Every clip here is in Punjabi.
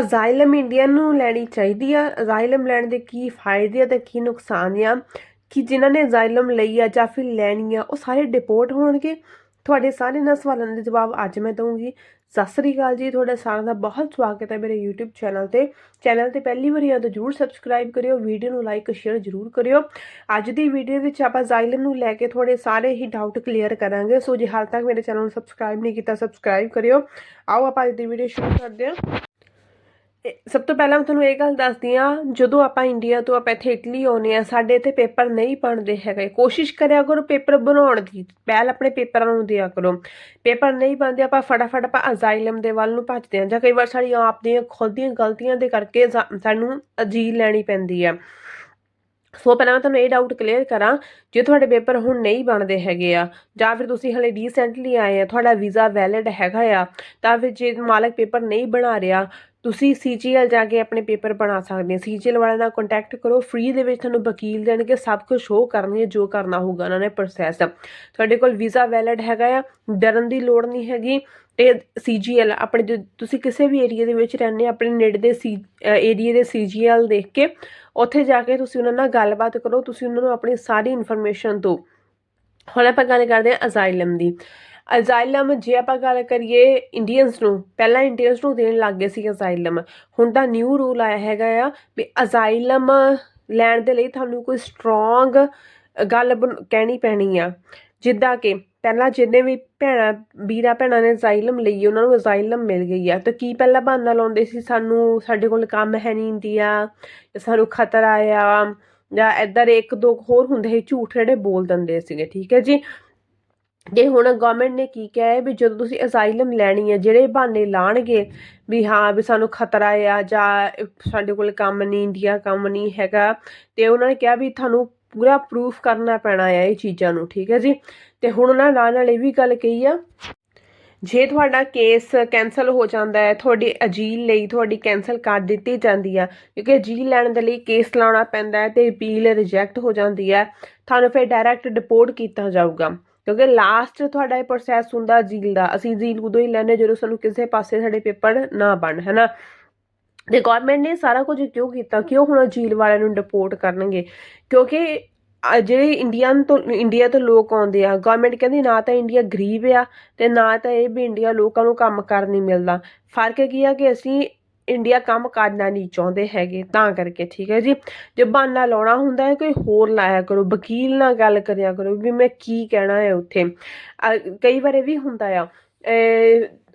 ਅਜ਼ਾਈਲਮ ਇੰਡੀਆ ਨੂੰ ਲੈਣੀ ਚਾਹੀਦੀ ਆ। ਅਜ਼ਾਈਲਮ ਲੈਣ ਦੇ ਕੀ ਫਾਇਦੇ ਆ ਤੇ ਕੀ ਨੁਕਸਾਨ ਆ? ਕਿ ਜਿਨ੍ਹਾਂ ਨੇ ਅਜ਼ਾਈਲਮ ਲਈ ਆ ਜਾਂ ਫਿਰ ਲੈਣੀ ਆ, ਉਹ ਸਾਰੇ ਡਿਪੋਰਟ ਹੋਣਗੇ? ਤੁਹਾਡੇ ਸਾਰੇ ਇਹਨਾਂ ਸਵਾਲਾਂ ਦੇ ਜਵਾਬ ਅੱਜ ਮੈਂ ਦਊਂਗੀ। ਸਤਿ ਸ੍ਰੀ ਅਕਾਲ ਜੀ, ਤੁਹਾਡਾ ਸਾਰਿਆਂ ਦਾ ਬਹੁਤ ਸਵਾਗਤ ਹੈ ਮੇਰੇ YouTube ਚੈਨਲ ਤੇ। ਚੈਨਲ ਤੇ ਪਹਿਲੀ ਵਾਰੀ ਆ ਤਾਂ ਜਰੂਰ ਸਬਸਕ੍ਰਾਈਬ ਕਰਿਓ ਵੀਡੀਓ ਨੂੰ ਲਾਈਕ ਸ਼ੇਅਰ ਜਰੂਰ ਕਰਿਓ। ਅੱਜ ਦੀ ਵੀਡੀਓ ਵਿੱਚ ਆਪਾਂ ਜ਼ਾਈਲਮ ਨੂੰ ਲੈ ਕੇ ਤੁਹਾਡੇ ਸਾਰੇ ਹੀ ਡਾਊਟ ਕਲੀਅਰ ਕਰਾਂਗੇ। ਸੋ ਜੇ ਹਾਲ ਤੱਕ ਮੇਰੇ ਚੈਨਲ ਨੂੰ ਸਬਸਕ੍ਰਾਈਬ ਨਹੀਂ ਕੀਤਾ ਸਬਸਕ੍ਰਾਈਬ ਕਰਿਓ। ਆਓ ਆਪਾਂ ਅੱਜ ਦੀ ਵੀਡੀਓ ਸ਼ੁਰੂ ਕਰਦੇ ਹਾਂ। ਸਭ ਤੋਂ ਪਹਿਲਾਂ ਮੈਂ ਤੁਹਾਨੂੰ ਇਹ ਗੱਲ ਦੱਸਦੀ ਆ ਜਦੋਂ ਆਪਾਂ ਇੰਡੀਆ ਤੋਂ ਆਪਾਂ ਇੱਥੇ ਇਟਲੀ ਆਉਨੇ ਆ ਸਾਡੇ ਇੱਥੇ ਪੇਪਰ ਨਹੀਂ ਬਣਦੇ ਹੈਗੇ। ਕੋਸ਼ਿਸ਼ ਕਰਿਆ ਕਰੋ ਪੇਪਰ ਬਣਾਉਣ ਦੀ, ਪਹਿਲ ਆਪਣੇ ਪੇਪਰਾਂ ਨੂੰ ਦਿਆ ਕਰੋ। ਪੇਪਰ ਨਹੀਂ ਬਣਦੇ, ਆਪਾਂ ਫਟਾਫਟ ਆਪਾਂ ਅਜ਼ਾਈਲਮ ਦੇ ਵੱਲ ਨੂੰ ਭੱਜਦੇ ਆ ਜਾਂ ਕਈ ਵਾਰ ਸਾਡੀ ਆਪ ਦੀਆਂ ਖੁਦ ਦੀਆਂ ਗਲਤੀਆਂ ਦੇ ਕਰਕੇ ਸਾਨੂੰ ਅਜੀਲ ਲੈਣੀ ਪੈਂਦੀ ਆ ਸੋ ਪਹਿਲਾਂ ਮੈਂ ਤੁਹਾਨੂੰ ਇਹ ਡਾਊਟ ਕਲੀਅਰ ਕਰਾਂ, ਜੇ ਤੁਹਾਡੇ ਪੇਪਰ ਹੁਣ ਨਹੀਂ ਬਣਦੇ ਹੈਗੇ ਆ, ਜਾਂ ਫਿਰ ਤੁਸੀਂ ਹਲੇ ਰੀਸੈਂਟਲੀ ਆਏ ਆ, ਤੁਹਾਡਾ ਵੀਜ਼ਾ ਵੈਲਿਡ ਹੈਗਾ ਆ, ਤਾਂ ਫਿਰ ਜੇ ਮਾਲਕ ਪੇਪਰ ਨਹੀਂ ਬਣਾ ਰਿਹਾ ਤੁਸੀਂ ਸੀਜੀਐਲ ਜਾ ਕੇ ਆਪਣੇ ਪੇਪਰ ਬਣਾ ਸਕਦੇ ਹੋ। ਸੀਜੀਐਲ ਵਾਲਿਆਂ ਨਾਲ ਕੰਟੈਕਟ ਕਰੋ। ਫ੍ਰੀ ਦੇ ਵਿੱਚ ਤੁਹਾਨੂੰ ਵਕੀਲ ਦੇਣਗੇ ਸਭ ਕੁਝ ਸ਼ੋਅ ਕਰਨਗੇ, ਜੋ ਕਰਨਾ ਹੋਊਗਾ ਉਹਨਾਂ ਨੇ ਪ੍ਰੋਸੈਸ ਤੁਹਾਡੇ ਕੋਲ ਵੀਜ਼ਾ ਵੈਲਿਡ ਹੈਗਾ ਆ, ਡਰਨ ਦੀ ਲੋੜ ਨਹੀਂ ਹੈਗੀ। ਤੇ ਸੀਜੀਐਲ ਆਪਣੇ ਜੋ ਤੁਸੀਂ ਕਿਸੇ ਵੀ ਏਰੀਆ ਦੇ ਵਿੱਚ ਰਹਿੰਦੇ ਆਪਣੇ ਨੇੜੇ ਦੇ ਸੀ ਏਰੀਆ ਦੇ ਸੀਜੀਐਲ ਦੇਖ ਕੇ, ਉੱਥੇ ਜਾ ਕੇ ਤੁਸੀਂ ਉਹਨਾਂ ਨਾਲ ਗੱਲਬਾਤ ਕਰੋ। ਤੁਸੀਂ ਉਹਨਾਂ ਨੂੰ ਆਪਣੀ ਸਾਰੀ ਇਨਫੋਰਮੇਸ਼ਨ ਦਿਓ। ਹੁਣ ਆਪਾਂ ਗੱਲ ਕਰਦੇ ਹਾਂ ਅਜ਼ਾਈਲਮ ਦੀ। ਅਜ਼ਾਈਲਮ ਜੇ ਆਪਾਂ ਗੱਲ ਕਰੀਏ ਇੰਡੀਅਨਸ ਨੂੰ, ਪਹਿਲਾਂ ਇੰਡੀਅਨਸ ਨੂੰ ਦੇਣ ਲੱਗ ਗਏ ਸੀ ਅਜ਼ਾਈਲਮ ਹੁਣ ਤਾਂ ਨਿਊ ਰੂਲ ਆਇਆ ਹੈਗਾ ਆ ਵੀ ਅਜ਼ਾਈਲਮ ਲੈਣ ਦੇ ਲਈ ਤੁਹਾਨੂੰ ਕੋਈ ਸਟਰੋਂਗ ਗੱਲ ਬਣ- ਕਹਿਣੀ ਪੈਣੀ ਆ। ਜਿੱਦਾਂ ਕਿ ਪਹਿਲਾਂ ਜਿੰਨੇ ਵੀ ਭੈਣਾਂ, ਵੀਰਾਂ ਭੈਣਾਂ ਨੇ ਅਜ਼ਾਈਲਮ ਲਈ, ਉਹਨਾਂ ਨੂੰ ਅਜ਼ਾਈਲਮ ਮਿਲ ਗਈ ਆ। ਤਾਂ ਕੀ ਪਹਿਲਾਂ ਬਹਾਨਾ ਲਾਉਂਦੇ ਸੀ ਸਾਨੂੰ, ਸਾਡੇ ਕੋਲ ਕੰਮ ਹੈ ਨਹੀਂ ਇੰਡੀਆ, ਜਾਂ ਸਾਨੂੰ ਖਤਰਾ ਆ, ਜਾਂ ਇੱਧਰ ਇੱਕ ਦੋ ਹੋਰ ਹੁੰਦੇ ਸੀ, ਝੂਠ ਜਿਹੜੇ ਬੋਲ ਦਿੰਦੇ ਸੀਗੇ, ਠੀਕ ਹੈ ਜੀ? ਜੇ ਹੁਣ ਗਵਰਨਮੈਂਟ ਨੇ ਕੀ ਕਿਹਾ ਹੈ ਵੀ ਜਦੋਂ ਤੁਸੀਂ ਅਸਾਈਲਮ ਲੈਣੀ ਹੈ, ਜਿਹੜੇ ਬਹਾਨੇ ਲਾਣਗੇ ਵੀ ਹਾਂ ਵੀ ਸਾਨੂੰ ਖਤਰਾ ਆ ਜਾਂ ਸਾਡੇ ਕੋਲ ਕੰਮ ਨਹੀਂ, ਇੰਡੀਆ ਕੰਮ ਨਹੀਂ ਹੈਗਾ, ਤੇ ਉਹਨਾਂ ਨੇ ਕਿਹਾ ਵੀ ਤੁਹਾਨੂੰ ਪੂਰਾ ਪ੍ਰੂਫ ਕਰਨਾ ਪੈਣਾ ਹੈ ਇਹ ਚੀਜ਼ਾਂ ਨੂੰ, ਠੀਕ ਹੈ ਜੀ? ਤੇ ਹੁਣ ਉਹਨਾਂ ਨਾਲ ਨਾਲ ਇਹ ਵੀ ਗੱਲ ਕਹੀ ਆ, ਜੇ ਤੁਹਾਡਾ ਕੇਸ ਕੈਨਸਲ ਹੋ ਜਾਂਦਾ ਹੈ, ਤੁਹਾਡੀ ਅਜੀਲ ਲਈ ਤੁਹਾਡੀ ਕੈਨਸਲ ਕਰ ਦਿੱਤੀ ਜਾਂਦੀ ਆ, ਕਿਉਂਕਿ ਅਜੀਲ ਲੈਣ ਦੇ ਲਈ ਕੇਸ ਲਾਉਣਾ ਪੈਂਦਾ ਹੈ ਤੇ ਅਪੀਲ ਰਿਜੈਕਟ ਹੋ ਜਾਂਦੀ ਹੈ, ਤੁਹਾਨੂੰ ਫਿਰ ਡਾਇਰੈਕਟ ਡਿਪੋਰਟ ਕੀਤਾ ਜਾਊਗਾ। ਕਿਉਂਕਿ ਲਾਸਟ ਤੁਹਾਡਾ ਇਹ ਪ੍ਰੋਸੈਸ ਹੁੰਦਾ ਅਜੀਲ ਦਾ। ਅਸੀਂ ਅਜੀਲ ਉਦੋਂ ਹੀ ਲੈਣੇ ਜਦੋਂ ਸਾਨੂੰ ਕਿਸੇ ਪਾਸੇ ਸਾਡੇ ਪੇਪਰ ਨਾ ਬਣ, ਹੈਨਾ? ਤੇ ਗਵਰਨਮੈਂਟ ਨੇ ਸਾਰਾ ਕੁਝ ਕਿਉਂ ਕੀਤਾ? ਕਿਉਂ ਹੁਣ ਅਜੀਲ ਵਾਲਿਆਂ ਨੂੰ ਡਿਪੋਰਟ ਕਰਨਗੇ? ਕਿਉਂਕਿ ਜਿਹੜੇ ਇੰਡੀਅਨ ਤੋਂ ਇੰਡੀਆ ਤੋਂ ਲੋਕ ਆਉਂਦੇ ਆ ਗਵਰਨਮੈਂਟ ਕਹਿੰਦੀ ਨਾ ਤਾਂ ਇੰਡੀਆ ਗਰੀਬ ਆ ਤੇ ਨਾ ਤਾਂ ਇਹ ਵੀ ਇੰਡੀਆ ਲੋਕਾਂ ਨੂੰ ਕੰਮ ਕਰਨ ਨਹੀਂ ਮਿਲਦਾ। ਫ਼ਰਕ ਕੀ ਆ ਕਿ ਅਸੀਂ ਇੰਡੀਆ ਕੰਮ ਕਰਨਾ ਨਹੀਂ ਚਾਹੁੰਦੇ ਹੈਗੇ, ਤਾਂ ਕਰਕੇ ਠੀਕ ਹੈ ਜੀ। ਜੇ ਬਹਾਨਾ ਲਾਉਣਾ ਹੁੰਦਾ ਹੈ, ਕੋਈ ਹੋਰ ਲਾਇਆ ਕਰੋ, ਵਕੀਲ ਨਾਲ ਗੱਲ ਕਰਿਆ ਕਰੋ ਵੀ ਮੈਂ ਕੀ ਕਹਿਣਾ ਹੈ ਉੱਥੇ। ਕਈ ਵਾਰ ਇਹ ਵੀ ਹੁੰਦਾ ਆ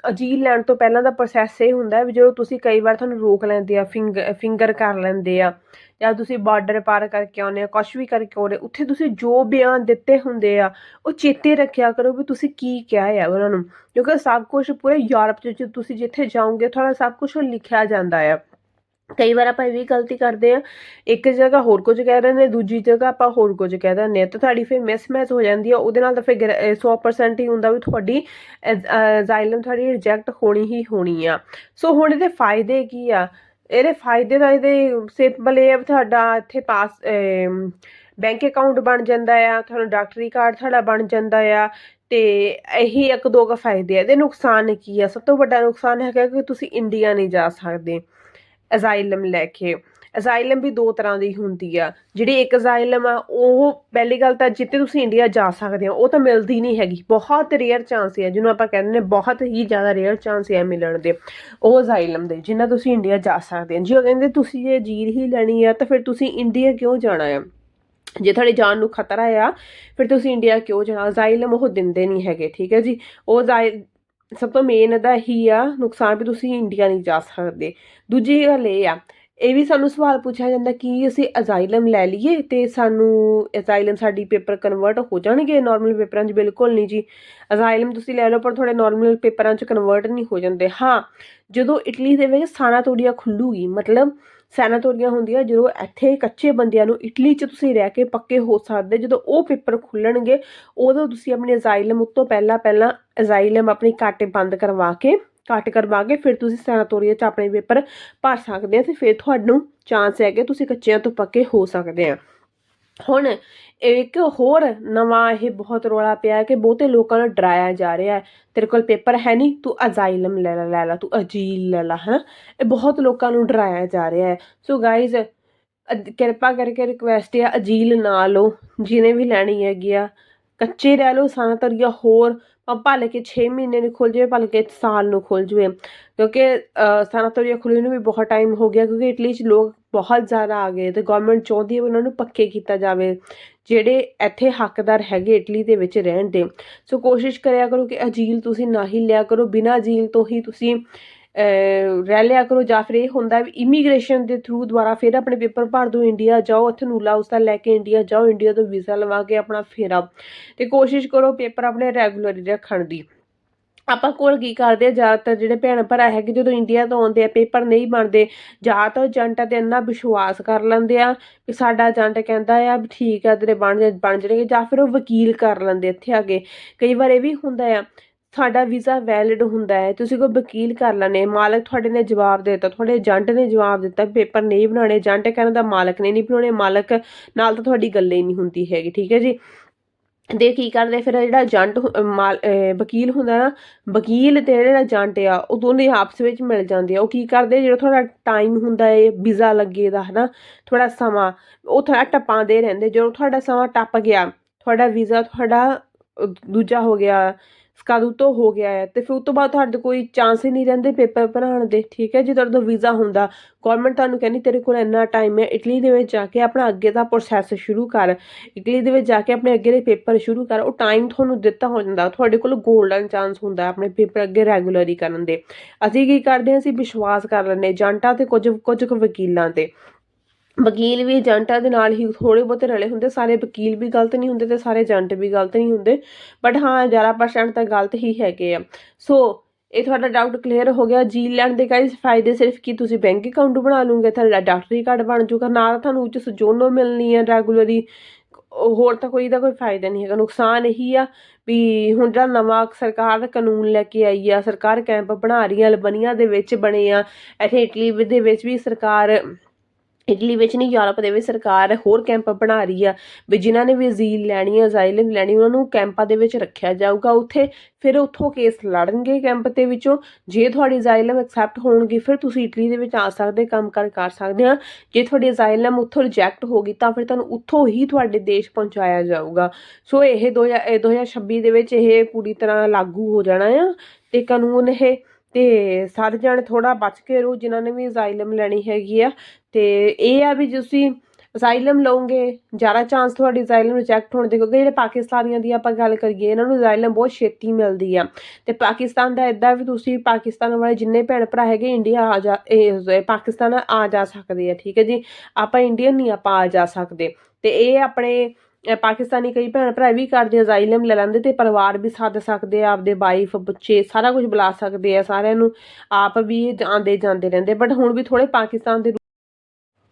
ਅਜੀਲ ਲੈਣ ਤੋਂ ਪਹਿਲਾਂ ਦਾ ਪ੍ਰੋਸੈਸ ਇਹ ਹੁੰਦਾ ਵੀ ਜਦੋਂ ਤੁਸੀਂ ਕਈ ਵਾਰ ਤੁਹਾਨੂੰ ਰੋਕ ਲੈਂਦੇ ਆ ਫਿੰਗਰ ਫਿੰਗਰ ਕਰ ਲੈਂਦੇ ਆ, ਜਾਂ ਤੁਸੀਂ ਬਾਰਡਰ ਪਾਰ ਕਰਕੇ ਆਉਂਦੇ ਆ ਕੁਝ ਵੀ ਕਰਕੇ ਆਉਂਦੇ ਉੱਥੇ ਤੁਸੀਂ ਜੋ ਬਿਆਨ ਦਿੱਤੇ ਹੁੰਦੇ ਆ, ਉਹ ਚੇਤੇ ਰੱਖਿਆ ਕਰੋ ਵੀ ਤੁਸੀਂ ਕੀ ਕਿਹਾ ਆ ਉਹਨਾਂ ਨੂੰ, ਕਿਉਂਕਿ ਸਭ ਕੁਝ ਪੂਰੇ ਯੂਰਪ 'ਚ ਤੁਸੀਂ ਜਿੱਥੇ ਜਾਓਗੇ, ਤੁਹਾਡਾ ਸਭ ਕੁਝ ਲਿਖਿਆ ਜਾਂਦਾ ਆ। ਕਈ ਵਾਰ ਆਪਾਂ ਇਹ ਵੀ ਗਲਤੀ ਕਰਦੇ ਆ ਇੱਕ ਜਗ੍ਹਾ ਹੋਰ ਕੁਝ ਕਹਿ ਦਿੰਦੇ ਨੇ ਦੂਜੀ ਜਗ੍ਹਾ ਆਪਾਂ ਹੋਰ ਕੁਝ ਕਹਿ ਦਿੰਦੇ ਆ ਤਾਂ ਤੁਹਾਡੀ ਫਿਰ ਮਿਸਮੈਚ ਹੋ ਜਾਂਦੀ ਆ ਉਹਦੇ ਨਾਲ ਤਾਂ ਫਿਰ ਗਰ- ਅਹ 100% ਹੀ ਹੁੰਦਾ ਵੀ ਤੁਹਾਡੀ ਜ਼ਾਇਲਮ ਤੁਹਾਡੀ ਰਿਜੈਕਟ ਹੋਣੀ ਹੀ ਹੋਣੀ ਆ। ਸੋ ਹੁਣ ਇਹਦੇ ਫਾਇਦੇ ਕੀ ਆ? ਇਹਦੇ ਫਾਇਦੇ ਤਾਂ ਇਹਦੇ ਸਿੰਪਲ ਇਹ ਆ ਵੀ ਤੁਹਾਡਾ ਇੱਥੇ ਪਾਸ ਬੈਂਕ ਅਕਾਊਂਟ ਬਣ ਜਾਂਦਾ ਆ, ਤੁਹਾਨੂੰ ਡਾਕਟਰੀ ਕਾਰਡ ਤੁਹਾਡਾ ਬਣ ਜਾਂਦਾ ਆ, ਤੇ ਇਹੀ ਇੱਕ ਦੋ ਕੁ ਫਾਇਦੇ ਆ। ਇਹਦੇ ਨੁਕਸਾਨ ਕੀ ਆ? ਸਭ ਤੋਂ ਵੱਡਾ ਨੁਕਸਾਨ ਹੈਗਾ ਕਿ ਤੁਸੀਂ ਇੰਡੀਆ ਨਹੀਂ ਜਾ ਸਕਦੇ। ਅਜ਼ਾਈਲਮ ਲੈ ਕੇ। ਅਜ਼ਾਈਲਮ ਵੀ ਦੋ ਤਰ੍ਹਾਂ ਦੀ ਹੁੰਦੀ ਆ। ਜਿਹੜੀ ਇੱਕ ਅਜ਼ਾਈਲਮ ਆ, ਉਹ ਪਹਿਲੀ ਗੱਲ ਤਾਂ ਜਿੱਤੇ ਤੁਸੀਂ ਇੰਡੀਆ ਜਾ ਸਕਦੇ ਹੋ, ਉਹ ਤਾਂ ਮਿਲਦੀ ਨਹੀਂ ਹੈਗੀ। ਬਹੁਤ ਰੇਅਰ ਚਾਂਸ ਹੈ ਜਿਹਨੂੰ ਆਪਾਂ ਕਹਿੰਦੇ ਨੇ ਬਹੁਤ ਹੀ ਜ਼ਿਆਦਾ ਰੇਅਰ ਚਾਂਸ ਹੈ ਮਿਲਣ ਦੇ। ਉਹ ਅਜ਼ਾਈਲਮ ਦੇ, ਜਿੰਨਾ ਤੁਸੀਂ ਇੰਡੀਆ ਜਾ ਸਕਦੇ ਹੋ। ਜੇ ਉਹ ਕਹਿੰਦੇ ਤੁਸੀਂ ਜੇ ਜੀਰ ਹੀ ਲੈਣੀ ਆ, ਤਾਂ ਫਿਰ ਤੁਸੀਂ ਇੰਡੀਆ ਕਿਉਂ ਜਾਣਾ ਆ? ਜੇ ਤੁਹਾਡੀ ਜਾਨ ਨੂੰ ਖਤਰਾ ਆ, ਫਿਰ ਤੁਸੀਂ ਇੰਡੀਆ ਕਿਉਂ ਜਾਣਾ? ਅਜ਼ਾਈਲਮ ਉਹ ਦਿੰਦੇ ਨਹੀਂ ਹੈਗੇ, ਠੀਕ ਹੈ ਜੀ? ਉਹ ਸਭ ਤੋਂ ਮੇਨ ਇਹਦਾ ਹੀ ਆ, ਨੁਕਸਾਨ ਵੀ ਤੁਸੀਂ ਇੰਡੀਆ ਨਹੀਂ ਜਾ ਸਕਦੇ। ਦੂਜੀ ਗੱਲ ਇਹ ਆ ਇਹ ਵੀ ਸਾਨੂੰ ਸਵਾਲ ਪੁੱਛਿਆ ਜਾਂਦਾ ਕਿ ਅਸੀਂ ਅਜ਼ਾਈਲਮ ਲੈ ਲਈਏ ਤੇ ਸਾਨੂੰ ਅਜ਼ਾਈਲਮ ਸਾਡੀ ਪੇਪਰ ਕਨਵਰਟ ਹੋ ਜਾਣਗੇ ਨਾਰਮਲ ਪੇਪਰਾਂ 'ਚ? ਬਿਲਕੁਲ ਨਹੀਂ ਜੀ। ਅਜ਼ਾਈਲਮ ਤੁਸੀਂ ਲੈ ਲਓ, ਪਰ ਤੁਹਾਡੇ ਨਾਰਮਲ ਪੇਪਰਾਂ 'ਚ ਕਨਵਰਟ ਨਹੀਂ ਹੋ ਜਾਂਦੇ। ਹਾਂ, ਜਦੋਂ ਇਟਲੀ ਦੇ ਵਿੱਚ ਸਾਨਾਤੋਰੀਆ ਖੁੱਲੂਗੀ, ਮਤਲਬ ਸੈਨਾਟੋਰੀਆਂ ਹੁੰਦੀਆਂ, ਜਦੋਂ ਇੱਥੇ ਕੱਚੇ ਬੰਦਿਆਂ ਨੂੰ ਇਟਲੀ 'ਚ ਤੁਸੀਂ ਰਹਿ ਕੇ ਪੱਕੇ ਹੋ ਸਕਦੇ, ਜਦੋਂ ਉਹ ਪੇਪਰ ਖੁੱਲਣਗੇ, ਉਦੋਂ ਤੁਸੀਂ ਆਪਣੇ ਅਜ਼ਾਈਲਮ ਉੱਤੋਂ ਪਹਿਲਾਂ ਪਹਿਲਾਂ ਅਜ਼ਾਈਲਮ ਆਪਣੀ ਕੱਟ ਬੰਦ ਕਰਵਾ ਕੇ ਕੱਟ ਕਰਵਾ ਕੇ ਫਿਰ ਤੁਸੀਂ ਸੈਨਾਟੋਰੀਆ 'ਚ ਆਪਣੇ ਪੇਪਰ ਭਰ ਸਕਦੇ ਆ ਤੇ ਫਿਰ ਤੁਹਾਨੂੰ ਚਾਂਸ ਹੈ ਕਿ ਤੁਸੀਂ ਕੱਚਿਆਂ ਤੋਂ ਪੱਕੇ ਹੋ ਸਕਦੇ ਆ। ਹੁਣ ਇੱਕ ਹੋਰ ਨਵਾਂ ਇਹ ਬਹੁਤ ਰੌਲਾ ਪਿਆ ਹੈ ਕਿ ਬਹੁਤੇ ਲੋਕਾਂ ਨੂੰ ਡਰਾਇਆ ਜਾ ਰਿਹਾ ਹੈ। ਤੇਰੇ ਕੋਲ ਪੇਪਰ ਹੈ ਨਹੀਂ, ਤੂੰ ਅਜ਼ਾਈਲਮ ਲੈ ਲੈ ਲੈ ਲਾ, ਤੂੰ ਅਜੀਲ ਲੈ ਲਾ, ਹਨਾ? ਇਹ ਬਹੁਤ ਲੋਕਾਂ ਨੂੰ ਡਰਾਇਆ ਜਾ ਰਿਹਾ ਹੈ। ਸੋ ਗਾਇਜ਼ ਕਿਰਪਾ ਕਰਕੇ ਰਿਕਵੈਸਟ ਹੈ ਅਜੀਲ ਨਾ ਲਓ, ਜਿਹਨੇ ਵੀ ਲੈਣੀ ਹੈਗੀ ਆ। ਕੱਚੇ ਰਹਿ ਲਓ ਸਾਨਤਰੀਆ ਹੋਰ ਭਲੇ ਕੇ 6 ਮਹੀਨੇ ਨੂੰ ਖੁੱਲ ਜਾਵੇ ਭਲੇ ਕੇ ਸਾਲ ਨੂੰ ਖੁੱਲ ਜਾਵੇ। ਕਿਉਂਕਿ ਸਾਨਤਰੀਆ ਖੁੱਲ੍ਹੇ ਨੂੰ ਵੀ ਬਹੁਤ ਟਾਈਮ ਹੋ ਗਿਆ, ਕਿਉਂਕਿ ਇਟਲੀ 'ਚ ਲੋਕ ਬਹੁਤ ਜ਼ਿਆਦਾ ਆ ਗਏ ਤੇ ਗਵਰਨਮੈਂਟ ਚਾਹੁੰਦੀ ਹੈ ਉਹਨਾਂ ਨੂੰ ਪੱਕੇ ਕੀਤਾ ਜਾਵੇ। ਜਿਹੜੇ ਇੱਥੇ ਹੱਕਦਾਰ ਹੈਗੇ ਇਟਲੀ ਦੇ ਵਿੱਚ ਰਹਿਣ ਦੇ। ਸੋ ਕੋਸ਼ਿਸ਼ ਕਰਿਆ ਕਰੋ ਕਿ ਅਜੀਲ ਤੁਸੀਂ ਨਾ ਹੀ ਲਿਆ ਕਰੋ, ਬਿਨਾਂ ਅਜੀਲ ਤੋਂ ਹੀ ਤੁਸੀਂ ਰਹਿ ਲਿਆ ਕਰੋ ਜਾਂ ਫਿਰ ਇਹ ਹੁੰਦਾ ਵੀ ਇਮੀਗ੍ਰੇਸ਼ਨ ਦੇ ਥਰੂ ਦੁਆਰਾ ਫਿਰ ਆਪਣੇ ਪੇਪਰ ਭਰ ਦੋ ਇੰਡੀਆ ਜਾਓ, ਉੱਥੇ ਨੂਲਾ ਉਸਦਾ ਲੈ ਕੇ ਇੰਡੀਆ ਜਾਓ ਇੰਡੀਆ ਤੋਂ ਵੀਜ਼ਾ ਲਵਾ ਕੇ ਆਪਣਾ ਫੇਰਾ। ਤੇ ਕੋਸ਼ਿਸ਼ ਕਰੋ ਪੇਪਰ ਆਪਣੇ ਰੈਗੂਲਰ ਰੱਖਣ ਦੀ। ਆਪਾਂ ਕੋਲ ਕੀ ਕਰਦੇ ਆ? ਜ਼ਿਆਦਾਤਰ ਜਿਹੜੇ ਭੈਣ ਭਰਾ ਹੈਗੇ, ਜਦੋਂ ਇੰਡੀਆ ਤੋਂ ਆਉਂਦੇ ਆ ਪੇਪਰ ਨਹੀਂ ਬਣਦੇ, ਜਾਂ ਤਾਂ ਏਜੰਟਾਂ ਤੇ ਇੰਨਾ ਵਿਸ਼ਵਾਸ ਕਰ ਲੈਂਦੇ ਆ ਵੀ ਸਾਡਾ ਏਜੰਟ ਕਹਿੰਦਾ ਆ ਵੀ ਠੀਕ ਆ, ਤੇਰੇ ਬਣ ਬਣ ਜਾਣਗੇ, ਜਾਂ ਫਿਰ ਉਹ ਵਕੀਲ ਕਰ ਲੈਂਦੇ ਇੱਥੇ ਆ ਕੇ। ਕਈ ਵਾਰ ਇਹ ਵੀ ਹੁੰਦਾ ਆ ਤੁਹਾਡਾ ਵੀਜ਼ਾ ਵੈਲਿਡ ਹੁੰਦਾ ਹੈ, ਤੁਸੀਂ ਕੋਈ ਵਕੀਲ ਕਰ ਲੈਣੇ ਮਾਲਕ ਤੁਹਾਡੇ ਨੇ ਜਵਾਬ ਦੇ ਦਿੱਤਾ, ਤੁਹਾਡੇ ਏਜੰਟ ਨੇ ਜਵਾਬ ਦਿੱਤਾ ਪੇਪਰ ਨਹੀਂ ਬਣਾਉਣੇ, ਏਜੰਟ ਕਹਿੰਦਾ ਦਾ ਮਾਲਕ ਨੇ ਨਹੀਂ ਬਣਾਉਣੇ, ਮਾਲਕ ਨਾਲ ਤਾਂ ਤੁਹਾਡੀ ਗੱਲ ਹੀ ਨਹੀਂ ਹੁੰਦੀ ਹੈਗੀ, ਠੀਕ ਹੈ ਜੀ? ਦੇ ਕੀ ਕਰਦੇ, ਫਿਰ ਜਿਹੜਾ ਏਜੰਟ ਵਕੀਲ ਹੁੰਦਾ ਨਾ, ਵਕੀਲ ਤੇ ਜਿਹੜਾ ਏਜੰਟ ਆ, ਉਹ ਦੋਨੇ ਆਪਸ ਵਿੱਚ ਮਿਲ ਜਾਂਦੇ ਆ, ਉਹ ਕੀ ਕਰਦੇ, ਜਿਹੜਾ ਤੁਹਾਡਾ ਟਾਈਮ ਹੁੰਦਾ ਹੈ, ਵੀਜ਼ਾ ਲੱਗੇ ਦਾ, ਹਨਾ ਥੋੜਾ ਸਮਾਂ, ਉਹ ਥੋੜਾ ਟਪਾਉਂਦੇ ਰਹਿੰਦੇ, ਜਦੋਂ ਤੁਹਾਡਾ ਸਮਾਂ ਟੱਪ ਗਿਆ, ਤੁਹਾਡਾ ਵੀਜ਼ਾ, ਤੁਹਾਡਾ ਦੂਜਾ ਹੋ ਗਿਆ ਕਦੋਂ ਤੋਂ ਹੋ ਗਿਆ ਹੈ? ਤੇ ਫਿਰ ਉਸ ਤੋਂ ਬਾਅਦ ਤੁਹਾਡੇ ਕੋਈ ਚਾਂਸ ਹੀ ਨਹੀਂ ਰਹਿੰਦੇ ਪੇਪਰ ਭਰਾਉਣ ਦੇ, ਠੀਕ ਹੈ? ਜੇ ਤੁਹਾਡਾ ਵੀਜ਼ਾ ਹੁੰਦਾ ਗਵਰਨਮੈਂਟ ਤੁਹਾਨੂੰ ਕਹਿੰਦੀ ਤੇਰੇ ਕੋਲ ਇੰਨਾ ਟਾਈਮ ਹੈ ਇਟਲੀ ਦੇ ਵਿੱਚ ਜਾ ਕੇ ਆਪਣਾ ਅੱਗੇ ਦਾ ਪ੍ਰੋਸੈਸ ਸ਼ੁਰੂ ਕਰ। ਇਟਲੀ ਦੇ ਵਿੱਚ ਜਾ ਕੇ ਆਪਣੇ ਅੱਗੇ ਦੇ ਪੇਪਰ ਸ਼ੁਰੂ ਕਰ, ਉਹ ਟਾਈਮ ਤੁਹਾਨੂੰ ਦਿੱਤਾ ਹੋ ਜਾਂਦਾ, ਤੁਹਾਡੇ ਕੋਲ 골ਡਨ ਚਾਂਸ ਹੁੰਦਾ ਆਪਣੇ ਪੇਪਰ ਅੱਗੇ ਰੈਗੂਲਰੀ ਕਰਨ ਦੇ। ਅਸੀਂ ਕੀ ਕਰਦੇ ਹਾਂ, ਅਸੀਂ ਵਿਸ਼ਵਾਸ ਕਰ ਲੈਂਦੇ ਏਜੰਟਾਂ ਤੇ ਕੁਝ ਕੁਝ ਕੁ ਵਕੀਲਾਂ ਤੇ। ਵਕੀਲ ਵੀ ਏਜੰਟਾਂ ਦੇ ਨਾਲ ਹੀ ਥੋੜੇ ਬਹੁਤੇ ਰਲੇ ਹੁੰਦੇ, ਸਾਰੇ ਵਕੀਲ ਵੀ ਗਲਤ ਨਹੀਂ ਹੁੰਦੇ ਤੇ ਸਾਰੇ ਏਜੰਟ ਵੀ ਗਲਤ ਨਹੀਂ ਹੁੰਦੇ ਬਟ ਹਾਂ 11% ਤਾਂ ਗਲਤ ਹੀ ਹੈਗੇ ਆ। ਸੋ ਇਹ ਤੁਹਾਡਾ ਡਾਊਟ ਕਲੀਅਰ ਹੋ ਗਿਆ ਜੀ ਲੈਣ ਦੇ ਕਾਇਸ ਫਾਇਦੇ ਸਿਰਫ ਕਿ? ਤੁਸੀਂ ਬੈਂਕ ਅਕਾਊਂਟ ਬਣਾ ਲਓਗੇ, ਤੁਹਾਡਾ ਡਾਕਟਰੀ ਕਾਰਡ ਬਣ ਜਾਊਗਾ, ਨਾਲ ਤੁਹਾਨੂੰ ਉੱਚ ਸਜੋਨੋ ਮਿਲਣੀ ਹੈ ਰੈਗੂਲਰੀ ਹੋਰ ਤਾਂ ਕੋਈ ਦਾ ਕੋਈ ਫਾਇਦਾ ਨਹੀਂ ਹੈਗਾ, ਨੁਕਸਾਨ ਇਹੀ ਆ ਵੀ ਹੁਣ ਜਿਹੜਾ ਨਵਾਂ ਸਰਕਾਰ ਦਾ ਕਾਨੂੰਨ ਲੈ ਕੇ ਆਈ ਆ, ਸਰਕਾਰ ਕੈਂਪ ਬਣਾ ਰਹੀ ਆ, ਅਲਬਨੀਆ ਦੇ ਵਿੱਚ ਬਣੇ ਆ, ਇੱਥੇ ਇਟਲੀ ਦੇ ਵਿੱਚ ਵੀ ਸਰਕਾਰ ਇਟਲੀ ਵਿੱਚ ਨਹੀਂ, ਯੂਰਪ ਦੇ ਵਿੱਚ ਸਰਕਾਰ ਹੋਰ ਕੈਂਪ ਬਣਾ ਰਹੀ ਆ, ਵੀ ਜਿਨ੍ਹਾਂ ਨੇ ਵੀ ਅਜ਼ੀਲ ਲੈਣੀ ਹੈ ਅਜ਼ਾਈਲਮ ਲੈਣੀ, ਉਹਨਾਂ ਨੂੰ ਕੈਂਪਾਂ ਦੇ ਵਿੱਚ ਰੱਖਿਆ ਜਾਊਗਾ। ਉੱਥੇ ਫਿਰ ਉੱਥੋਂ ਕੇਸ ਲੜਨਗੇ ਕੈਂਪ ਦੇ ਵਿੱਚੋਂ। ਜੇ ਤੁਹਾਡੀ ਅਜ਼ਾਈਲਮ ਐਕਸੈਪਟ ਹੋਣਗੀ, ਫਿਰ ਤੁਸੀਂ ਇਟਲੀ ਦੇ ਵਿੱਚ ਆ ਸਕਦੇ, ਕੰਮ ਕਰ ਕਰ ਸਕਦੇ ਆ। ਜੇ ਤੁਹਾਡੀ ਅਜ਼ਾਈਲਮ ਉੱਥੋਂ ਰਿਜੈਕਟ ਹੋ ਗਈ, ਤਾਂ ਫਿਰ ਤੁਹਾਨੂੰ ਉੱਥੋਂ ਹੀ ਤੁਹਾਡੇ ਦੇਸ਼ ਪਹੁੰਚਾਇਆ ਜਾਊਗਾ। ਸੋ ਇਹ 2026 ਦੇ ਵਿੱਚ ਇਹ ਪੂਰੀ ਤਰ੍ਹਾਂ ਲਾਗੂ ਹੋ ਜਾਣਾ ਆ, ਤੇ ਕਾਨੂੰਨ ਇਹ ਅਤੇ ਸਾਰੇ ਜਾਣੇ ਥੋੜ੍ਹਾ ਬਚ ਕੇ ਰਹੋ, ਜਿਨ੍ਹਾਂ ਨੇ ਵੀ ਅਜ਼ਾਈਲਮ ਲੈਣੀ ਹੈਗੀ ਆ। ਅਤੇ ਇਹ ਆ ਵੀ ਤੁਸੀਂ ਅਸਾਈਲਮ ਲਓਗੇ, ਜ਼ਿਆਦਾ ਚਾਂਸ ਤੁਹਾਡੀ ਅਸਾਈਲਮ ਰਿਜੈਕਟ ਹੋਣ ਦੇ ਕਿਉਂਕਿ ਜਿਹੜੇ ਪਾਕਿਸਤਾਨੀਆਂ ਦੀ ਆਪਾਂ ਗੱਲ ਕਰੀਏ, ਇਹਨਾਂ ਨੂੰ ਅਸਾਈਲਮ ਬਹੁਤ ਛੇਤੀ ਮਿਲਦੀ ਆ। ਤੇ ਪਾਕਿਸਤਾਨ ਦਾ ਇਦਾਂ ਵੀ ਤੁਸੀਂ ਪਾਕਿਸਤਾਨ ਵਾਲੇ ਜਿੰਨੇ ਭੈਣ ਭਰਾ ਹੈਗੇ, ਇੰਡੀਆ ਆ ਜਾ ਇਹ ਪਾਕਿਸਤਾਨ ਆ ਜਾ ਸਕਦੇ ਆ, ਠੀਕ ਹੈ ਜੀ? ਆਪਾਂ ਇੰਡੀਅਨ ਨਹੀਂ ਆਪਾਂ ਆ ਜਾ ਸਕਦੇ। ਤੇ ਇਹ ਆਪਣੇ ਪਾਕਿਸਤਾਨੀ ਕਈ ਭੈਣ ਭਰਾ ਵੀ ਕਰਦੇ ਅਸਾਈਲਮ ਲੈ ਲੈਂਦੇ ਤੇ ਪਰਿਵਾਰ ਵੀ ਸੱਦ ਸਕਦੇ ਆ, ਆਪਦੇ ਵਾਈਫ ਬੱਚੇ, ਸਾਰਾ ਕੁਝ ਬੁਲਾ ਸਕਦੇ ਆ, ਸਾਰਿਆਂ ਨੂੰ ਆਪ ਵੀ ਆਂਦੇ ਜਾਂਦੇ ਰਹਿੰਦੇ ਬਟ ਹੁਣ ਵੀ ਥੋੜੇ ਪਾਕਿਸਤਾਨ ਦੇ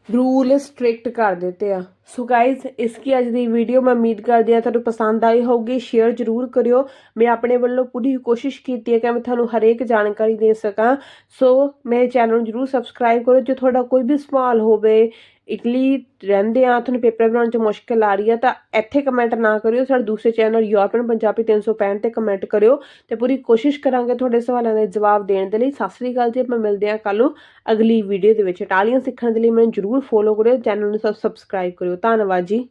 ਰੂਲ ਸਟ੍ਰਿਕਟ ਕਰ ਦਿੱਤੇ ਆ। ਸੋ ਗਾਇਜ਼ ਇਸ ਕੀ ਅੱਜ ਦੀ ਵੀਡੀਓ ਮੈਂ ਉਮੀਦ ਕਰਦੀ ਆ ਤੁਹਾਨੂੰ ਪਸੰਦ ਆਈ ਹੋਊਗੀ ਸ਼ੇਅਰ ਜ਼ਰੂਰ ਕਰਿਓ। ਮੈਂ ਆਪਣੇ ਵੱਲੋਂ ਪੂਰੀ ਕੋਸ਼ਿਸ਼ ਕੀਤੀ ਹੈ ਕਿ ਮੈਂ ਤੁਹਾਨੂੰ ਹਰੇਕ ਜਾਣਕਾਰੀ ਦੇ ਸਕਾਂ। ਸੋ ਮੇਰੇ ਚੈਨਲ ਨੂੰ ਜ਼ਰੂਰ ਸਬਸਕ੍ਰਾਈਬ ਕਰੋ, ਜੇ ਤੁਹਾਡਾ ਕੋਈ ਵੀ ਸਵਾਲ ਹੋਵੇ ਇਟਲੀ ਰਹਿੰਦੇ ਆ, ਤੁਹਾਨੂੰ ਪੇਪਰ ਬਣਾਉਣ 'ਚ ਮੁਸ਼ਕਲ ਆ ਰਹੀ ਆ, ਤਾਂ ਇੱਥੇ ਕਮੈਂਟ ਨਾ ਕਰਿਓ, ਸਾਡੇ ਦੂਸਰੇ ਚੈਨਲ ਯੂਰਪੀਅਨ ਪੰਜਾਬੀ 365 ਤੇ ਕਮੈਂਟ ਕਰਿਓ ਤੇ ਪੂਰੀ ਕੋਸ਼ਿਸ਼ ਕਰਾਂਗੇ ਤੁਹਾਡੇ ਸਵਾਲਾਂ ਦੇ ਜਵਾਬ ਦੇਣ ਦੇ ਲਈ। ਸਤਿ ਸ੍ਰੀ ਅਕਾਲ ਜੀ, ਆਪਾਂ ਮਿਲਦੇ ਆ ਕੱਲ ਨੂੰ ਅਗਲੀ ਵੀਡੀਓ ਦੇ ਵਿੱਚ। ਇਟਾਲੀਅਨ ਸਿੱਖਣ ਦੇ ਲਈ ਮੈਨੂੰ ਜਰੂਰ ਫੋਲੋ ਕਰਿਓ ਚੈਨਲ ਨੂੰ ਸਬਸਕ੍ਰਾਈਬ ਕਰਿਓ। ਧੰਨਵਾਦ ਜੀ।